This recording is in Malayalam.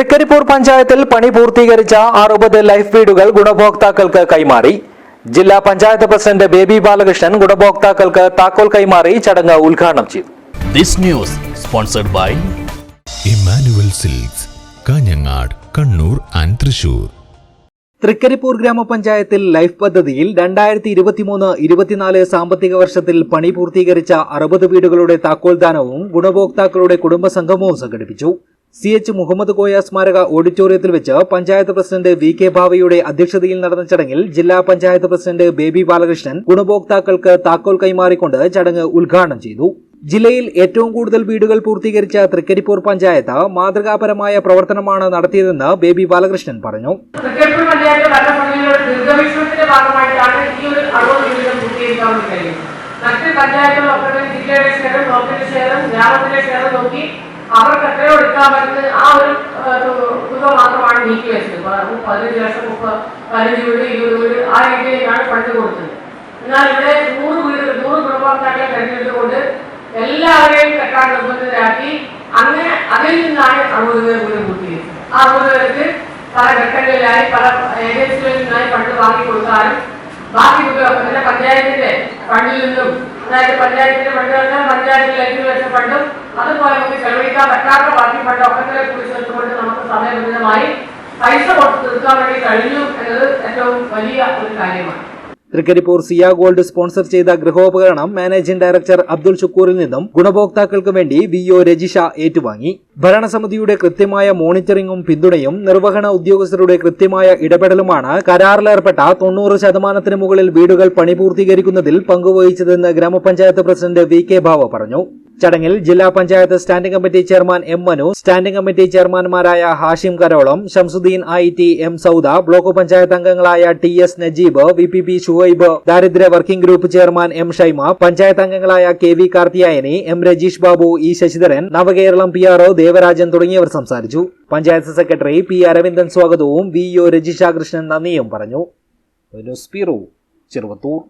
തൃക്കരിപ്പൂർ പഞ്ചായത്തിൽ പണി പൂർത്തീകരിച്ച അറുപത് ലൈഫ് വീടുകൾ ഗുണഭോക്താക്കൾക്ക് കൈമാറി. ജില്ലാ പഞ്ചായത്ത് പ്രസിഡന്റ് ബേബി ബാലകൃഷ്ണൻ ഗുണഭോക്താക്കൾക്ക് താക്കോൽ കൈമാറി ചടങ്ങ് ഉദ്ഘാടനം ചെയ്തു. This news sponsored by Emmanuel silks Kanhangad Kannur and Thrissur. Trikaripur ഗ്രാമപഞ്ചായത്തിൽ ലൈഫ് പദ്ധതിയിൽ രണ്ടായിരത്തി ഇരുപത്തിമൂന്ന് ഇരുപത്തിനാല് സാമ്പത്തിക വർഷത്തിൽ പണി പൂർത്തീകരിച്ച അറുപത് വീടുകളുടെ താക്കോൽദാനവും ഗുണഭോക്താക്കളുടെ കുടുംബസംഗമവും സംഘടിപ്പിച്ചു. സി എച്ച് മുഹമ്മദ് കോയ സ്മാരക ഓഡിറ്റോറിയത്തിൽ വെച്ച് പഞ്ചായത്ത് പ്രസിഡന്റ് വി കെ ഭാവയുടെ അധ്യക്ഷതയിൽ നടന്ന ചടങ്ങിൽ ജില്ലാ പഞ്ചായത്ത് പ്രസിഡന്റ് ബേബി ബാലകൃഷ്ണൻ ഗുണഭോക്താക്കൾക്ക് താക്കോൽ കൈമാറിക്കൊണ്ട് ചടങ്ങ് ഉദ്ഘാടനം ചെയ്തു. ജില്ലയിൽ ഏറ്റവും കൂടുതൽ വീടുകൾ പൂർത്തീകരിച്ച തൃക്കരിപ്പൂർ പഞ്ചായത്ത് മാതൃകാപരമായ പ്രവർത്തനമാണ് നടത്തിയതെന്ന് ബേബി ബാലകൃഷ്ണൻ പറഞ്ഞു. മറ്റ് ജില്ലയുടെ ബ്ലോക്കിന്റെ നോക്കി അവർക്ക് എത്രയോ എടുക്കാൻ പറ്റുന്ന ആ ഒരു തുക മാത്രമാണ് നീക്കി വെച്ചത് പതിനഞ്ച് ലക്ഷം മുപ്പത് പതിനഞ്ച് വീട് ഇരുപത് വീട് ആ രീതിയിലേക്കാണ് ഫണ്ട് കൊടുത്തത്. എന്നാൽ ഇവിടെ നൂറ് വീട് നൂറ് ഗുണഭോക്താക്കളെ തെരഞ്ഞെടുത്തുകൊണ്ട് എല്ലാവരെയും കെട്ടാൻ നിർബന്ധിതരാക്കി അങ്ങനെ അതിൽ നിന്നാണ് അറുപത് പേർ വീട് കൂട്ടിയത് ആ അറുപത് പേർക്ക് പല ഘട്ടങ്ങളിലായി പല ഏജൻസികളിൽ നിന്നായി ഫണ്ട് വാങ്ങി കൊടുക്കാനും ബാക്കി തന്നെ പഞ്ചായത്തിന്റെ ഫണ്ടിൽ നിന്നും അതായത് പഞ്ചായത്തിന്റെ ഫണ്ട് വെച്ചാൽ പഞ്ചായത്തിൽ അഞ്ചു ലക്ഷം ഫണ്ടും അതുപോലെ നമുക്ക് ചെലവഴിക്കാൻ പറ്റാത്ത ബാക്കി ഫണ്ട് ഒക്കെ കുറിച്ച് കൂടി ചേർത്തുകൊണ്ട് നമുക്ക് സമയബന്ധിതമായി പൈസ കൊടുത്ത് തീർക്കാൻ വേണ്ടി കഴിഞ്ഞു എന്നത് ഏറ്റവും വലിയ ഒരു കാര്യമാണ്. തൃക്കരിപ്പൂർ സിയ ഗോൾഡ് സ്പോൺസർ ചെയ്ത ഗൃഹോപകരണം മാനേജിംഗ് ഡയറക്ടർ അബ്ദുൾ ഷുക്കൂറിൽ നിന്നും ഗുണഭോക്താക്കൾക്ക് വേണ്ടി വി ഒ രജിഷ ഏറ്റുവാങ്ങി. ഭരണസമിതിയുടെ കൃത്യമായ മോണിറ്ററിംഗും പിന്തുണയും നിർവഹണ ഉദ്യോഗസ്ഥരുടെ കൃത്യമായ ഇടപെടലുമാണ് കരാറിലേർപ്പെട്ട തൊണ്ണൂറ് ശതമാനത്തിന് മുകളിൽ വീടുകൾ പണി പൂർത്തീകരിക്കുന്നതിൽ പങ്കുവഹിച്ചതെന്ന് ഗ്രാമപഞ്ചായത്ത് പ്രസിഡന്റ് വി കെ ഭാവ പറഞ്ഞു. ചടങ്ങിൽ ജില്ലാ panchayat standing committee chairman M Manu standing committee ചെയർമാൻമാരായ Hashim Karolam Shamsuddin I T M Sauda block panchayat അംഗങ്ങളായ T S Najeeb V P P Shuhaib ദാരിദ്ര്യ working group chairman M Shaima panchayat അംഗങ്ങളായ K V Karthiyayani M Rajeesh Babu E Sasidharan Navakeralam P R Devarajan തുടങ്ങിയവർ സംസാരിച്ചു. പഞ്ചായത്ത് സെക്രട്ടറി പി അരവിന്ദൻ സ്വാഗതവും വി ഒ രജിഷ കൃഷ്ണൻ നന്ദിയും പറഞ്ഞു. ചെറുവത്തൂർ.